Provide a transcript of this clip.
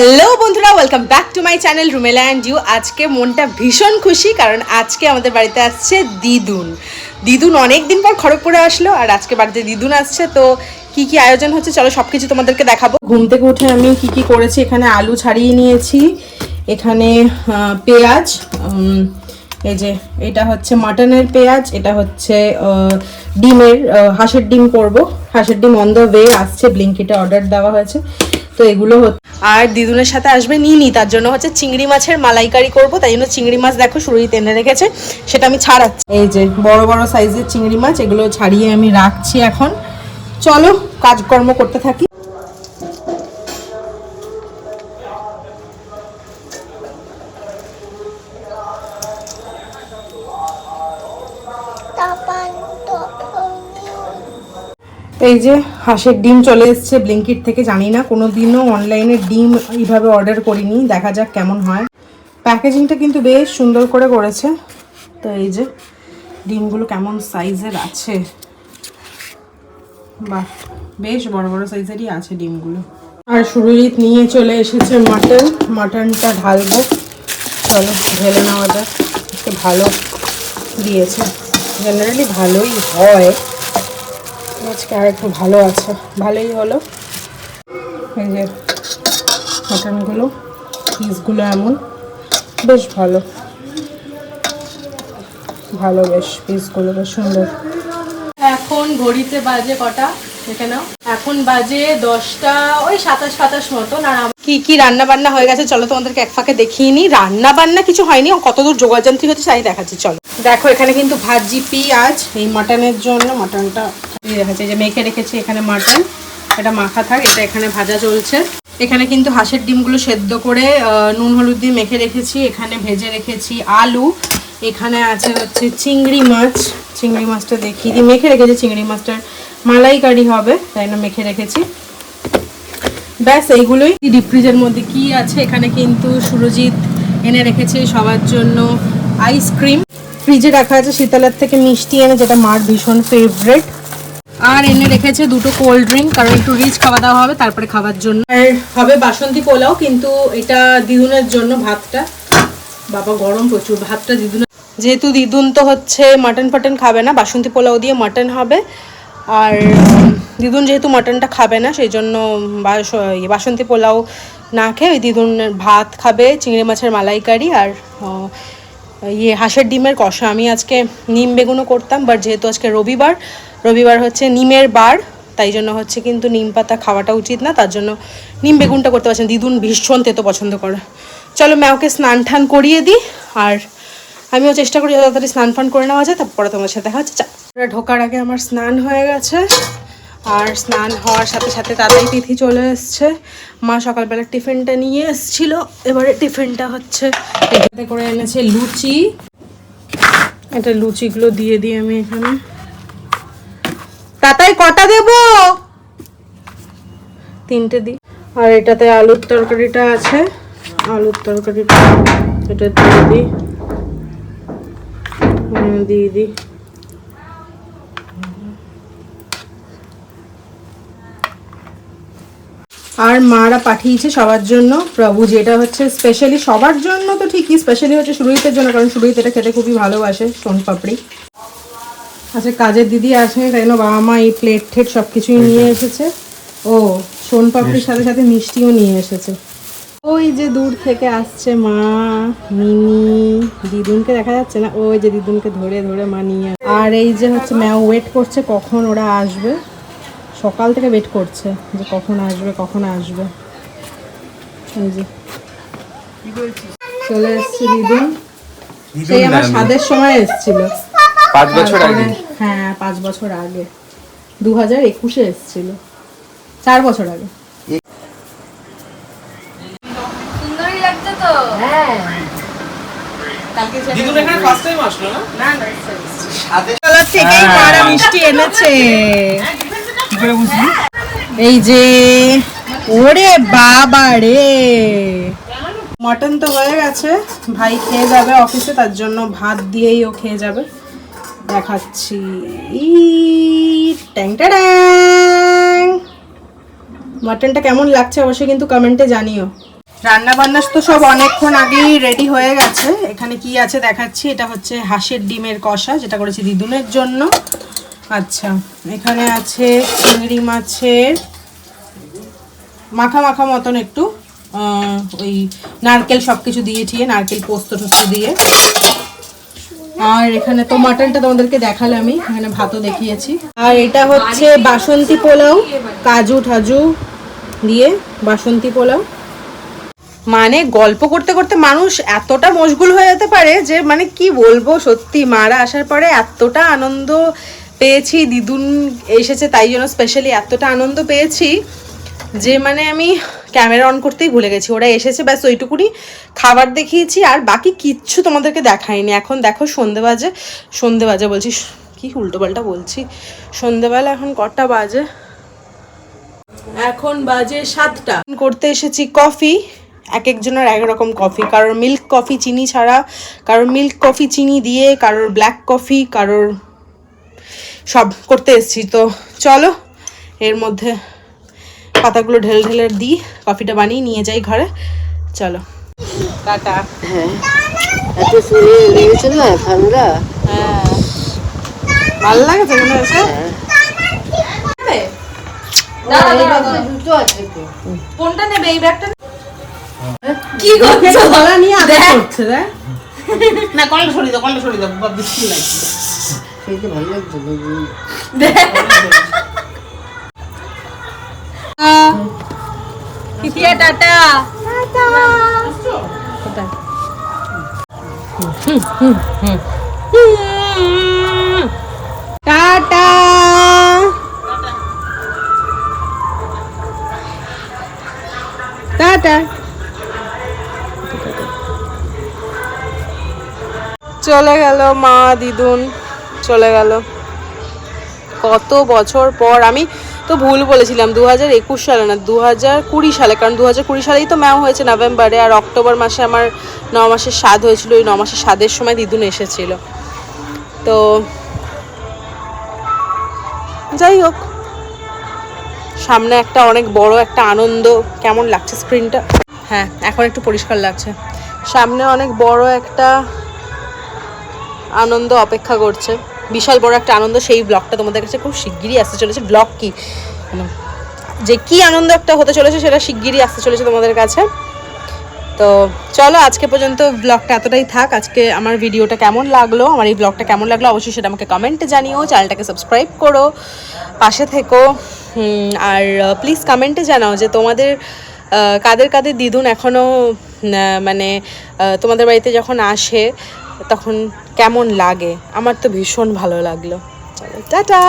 Hello বন্ধুরা welcome back to my channel Rumela and you আজকে মনটা ভীষণ খুশি, কারণ আজকে আমাদের বাড়িতে আসছে দিদুন দিদুন অনেক দিন পর খড়গপুরে আসলো, আর আজকে বাড়িতে দিদুন আসছে, তো কি কি আয়োজন হচ্ছে, চলো সব কিছু তোমাদেরকে দেখাবো। ঘুম থেকে উঠে আমি কি কি করেছি, এখানে আলু ছাড়িয়ে নিয়েছি, এখানে পেঁয়াজ এই যে, এটা হচ্ছে মাটনের পেঁয়াজ, এটা হচ্ছে ডিমের হাঁসের ডিম করব। হাঁসের ডিম অন দ্য ওয়ে আসছে ব্লিঙ্কিটে অর্ডার দেওয়া হয়েছে। তো এগুলো আর দিদুনের সাথে আসবে নিনি, তার জন্য হচ্ছে চিংড়ি মাছের মালাইকারি করব, তাই জন্য চিংড়ি মাছ দেখো শুরুই তেনে রেখেছে, সেটা আমি ছাড়াচ্ছি। এই যে বড় বড় সাইজের চিংড়ি মাছ, এগুলো ছাড়িয়ে আমি রাখছি এখন। চলো, কাজকর্ম করতে থাকি। এই যে হাঁসের ডিম চলে এসেছে ব্লিঙ্কিট থেকে, জানি না কোনো দিনও অনলাইনে ডিম এইভাবে অর্ডার করিনি, দেখা যাক কেমন হয়। প্যাকেজিংটা কিন্তু বেশ সুন্দর করে করেছে। তো এই যে ডিমগুলো কেমন সাইজের আছে। বাহ, বেশ বড় বড় সাইজেরই আছে ডিমগুলো। আর সুরজিৎ নিয়ে চলে এসেছে মাটন মাটনটা ঢালবো। চলো, ঢেলে নেওয়া যাক। ভালো দিয়েছে। জেনারেলি ভালোই হয়। আজকে আর একটু ভালো আছে। ভালোই হলো। এই যে মাটনগুলো পিসগুলো এমন। বেশ ভালো। ভালো বেশ পিসগুলো বেশ সুন্দর। এখন ঘড়িতে বাজে কটা? দেখে নাও। এখন বাজে দশটা ওই সাতাশ সাতাশ মতন আর কি কি রান্না বান্না হয়ে গেছে? চলো তোমাদেরকে এক ফাঁকে দেখিয়ে নি রান্না বান্না কিছু হয়নি কতদূর যোগাযান্ত্রিক হচ্ছে তাই দেখাচ্ছি চলো। দেখো এখানে কিন্তু ভাজি পেঁয়াজ এই মাটনের জন্য মাটনটা এই যে মেখে রেখেছি, এখানে মাটন, এটা মাখা থাক, এটা এখানে ভাজা চলছে। এখানে কিন্তু হাঁসের ডিমগুলো সেদ্ধ করে নুন হলুদ দিয়ে মেখে রেখেছি, এখানে ভেজে রেখেছি আলু, এখানে আছে হচ্ছে চিংড়ি মাছ, চিংড়ি মাছটা দেখিয়ে দিই। মেখে রেখেছি চিংড়ি মাছটার মালাইকারি হবে, তাই না, মেখে রেখেছি। ব্যাস, এইগুলোই। ডিপ ফ্রিজের মধ্যে কি আছে, এখানে কিন্তু সুরজিৎ এনে রেখেছে সবার জন্য আইসক্রিম। ফ্রিজে রাখা আছে শীতলার থেকে মিষ্টি এনে, যেটা মার ভীষণ ফেভারেট আর এনে রেখেছে দুটো কোল্ড ড্রিঙ্ক কারণ একটু রিচ খাওয়া দাওয়া হবে তারপরে খাওয়ার জন্য। আর হবে বাসন্তী পোলাও কিন্তু এটা দিদুনের জন্য ভাতটা। বাবা গরম প্রচুর ভাতটা দিদুন যেহেতু দিদুন তো হচ্ছে মাটন ফাটন খাবে না বাসন্তী পোলাও দিয়ে মাটন হবে। আর দিদুন যেহেতু মাটনটা খাবে না সেই জন্য ইয়ে, বাসন্তী পোলাও না খেয়ে ওই দিদুন ভাত খাবে চিংড়ি মাছের মালাইকারি আর ইয়ে হাঁসের ডিমের কষা। আমি আজকে নিম বেগুনও করতাম বাট যেহেতু আজকে রবিবার রবিবার হচ্ছে নিমের বার, তাই জন্য হচ্ছে কিন্তু নিম পাতা খাওয়াটা উচিত না, তার জন্য নিম বেগুনটা করতে পারছেন। দিদুন ভীষণ তেতো পছন্দ করে। চলো ম্যাওকে স্নান টান করিয়ে দিই, আর আমিও চেষ্টা করি যত তাড়াতাড়ি স্নান ফান করে নেওয়া যায়, তারপরে তোমার সাথে দেখা হচ্ছে। ঢোকার আগে আমার স্নান হয়ে গেছে। আর স্নান হওয়ার সাথে সাথে তাড়াতাড়ি তিথি চলে এসছে। মা সকালবেলা টিফিনটা নিয়ে এসেছিল। এবারে টিফিনটা হচ্ছে এটাতে করে এনেছে লুচি। এটা লুচিগুলো দিয়ে দিই আমি এখানে। তাতাই কটা দেব? তিনটে দিই আর এটাতে আলুর তরকারিটা আছে। আলুর তরকারিটা এটা দিয়ে দিই। দিয়ে দিই। আর মারা পাঠিয়েছে সবার জন্য প্রভু যেটা হচ্ছে স্পেশালি সবার জন্য তো ঠিকই স্পেশালি হচ্ছে সুরহিতের জন্য কারণ সুরহিত এটা খেতে খুবই ভালোবাসে সোন পাপড়ি। আচ্ছা কাজের দিদি আছে তাই জন্য বাবা মা এই প্লেট ঠেট সব কিছুই নিয়ে এসেছে। ও সোন পাপড়ির সাথে সাথে মিষ্টিও নিয়ে এসেছে। ওই যে দূর থেকে আসছে মা মিনি দিদুনকে দেখা যাচ্ছে না? ওই যে দিদুনকে ধরে ধরে মা নিয়ে আর এই যে হচ্ছে ম্যাও ওয়েট করছে কখন ওরা আসবে। সকাল থেকে ওয়েট করছে যে কখন আসবে কখন আসবে। এই যে। চলে এসছে দিদুন সেই আমার স্বাদের সময় এসেছিল। পাঁচ বছর আগে। হ্যাঁ পাঁচ বছর আগে। দু হাজার একুশে এসেছিল। চার বছর আগে। সুন্দরই লাগছে তো। দিদুন এখানে ফার্স্ট টাইম আসলো না? তলার থেকেই মারা মিষ্টি এনেছে। বুঝলি এই যে ওরে বাবা রে। মটন তো হয়ে গেছে। ভাই খেয়ে যাবে অফিসে তার জন্য ভাত দিয়েই ও খেয়ে যাবে। দেখাচ্ছি। ই ট্যাং ট্যাং মটনটা কেমন লাগছে অবশ্যই কিন্তু কমেন্টে জানিও। রান্না বান্না তো সব অনেকক্ষণ আগেই রেডি হয়ে গেছে। এখানে কি আছে দেখাচ্ছি। এটা হচ্ছে হাঁসের ডিমের কষা যেটা করেছি দিদুনের জন্য। আচ্ছা এখানে আছে চিংড়ি মাছের মাখা মাখা মতন একটু ওই নারকেল সব কিছু দিয়ে ঠিয়ে নারকেল পোস্ত টোস্ত দিয়ে। আর এখানে তো মাটনটা তোমাদেরকে দেখালে আমি, এখানে ভাতও দেখিয়েছি। আর এটা হচ্ছে বাসন্তী পোলাও, কাজু ঠাজু দিয়ে বাসন্তী পোলাও। মানে গল্প করতে করতে মানুষ এতটা মশগুল হয়ে যেতে পারে যে মানে কি বলব সত্যি, মারা আসার পরে এতটা আনন্দ পেয়েছি দিদুন এসেছে, তাই জন্য স্পেশালি এতটা আনন্দ পেয়েছি যে মানে আমি ক্যামেরা অন করতেই ভুলে গেছি। ওরা এসেছে, ব্যাস ওইটুকুনি খাবার দেখিয়েছি আর বাকি কিচ্ছু তোমাদেরকে দেখাইনি এখন দেখো সন্ধে বাজে সন্ধে বাজে বলছি কি উল্টোপাল্টা বলছি? সন্ধেবেলা এখন কটা বাজে? এখন বাজে সাতটা। করতে এসেছি কফি এক একজনের এক রকম কফি। কারোর মিল্ক কফি, চিনি ছাড়া, কারোর মিল্ক কফি, চিনি দিয়ে, কারোর ব্ল্যাক কফি, কারোর সব করতে এসেছি। তো চলো এর মধ্যে পাতাগুলো ঢেলে ঢেলে দিই কফিটা বানিয়ে নিয়ে যাই ঘরে। চলো। টাটা। এত শুনে লেগেছে না ঠান্ডা হ্যাঁ। ভালো মনে আছে তো। কোনটা নেবে? এই ব্যাগটা কি করছ? গলা নিয়ে আদর করছে না দাও কলটা সরিয়ে দাও। বৃষ্টি লাগছে খেতে ভালো লাগছে টাটা। টাটা। চলে গেল মা দিদুন। চলে গেল। কত বছর পর আমি তো ভুল বলেছিলাম দু হাজার একুশ সালে না দু হাজার কুড়ি সালে, কারণ দু হাজার কুড়ি সালেই তো ম্যাও হয়েছে নভেম্বরে, আর অক্টোবর মাসে আমার ন মাসের স্বাদ হয়েছিল, ওই ন মাসের স্বাদের সময় দিদুন এসেছিল। তো যাই হোক, সামনে একটা অনেক বড় একটা আনন্দ, কেমন লাগছে স্ক্রিনটা হ্যাঁ এখন একটু পরিষ্কার লাগছে। সামনে অনেক বড় একটা আনন্দ অপেক্ষা করছে। বিশাল বড় একটা আনন্দ, সেই ব্লগটা তোমাদের কাছে খুব শিগগিরই আসতে চলেছে। ব্লগ কি? মানে যে কি আনন্দ একটা হতে চলেছে সেটা শিগগিরই আসতে চলেছে তোমাদের কাছে। তো চলো, আজকে পর্যন্ত ব্লগটা এতটাই থাক। আজকে আমার ভিডিওটা কেমন লাগল, আমার এই ব্লগটা কেমন লাগল অবশ্যই সেটা আমাকে কমেন্টে জানিও চ্যানেলটাকে সাবস্ক্রাইব করো, পাশে থেকো। আর প্লিজ কমেন্টে জানাও যে তোমাদের কাদের কাদের দিদুন এখনও মানে তোমাদের বাড়িতে যখন আসে, তখন কেমন লাগে? আমার তো ভীষণ ভালো লাগল। চলো টাটা!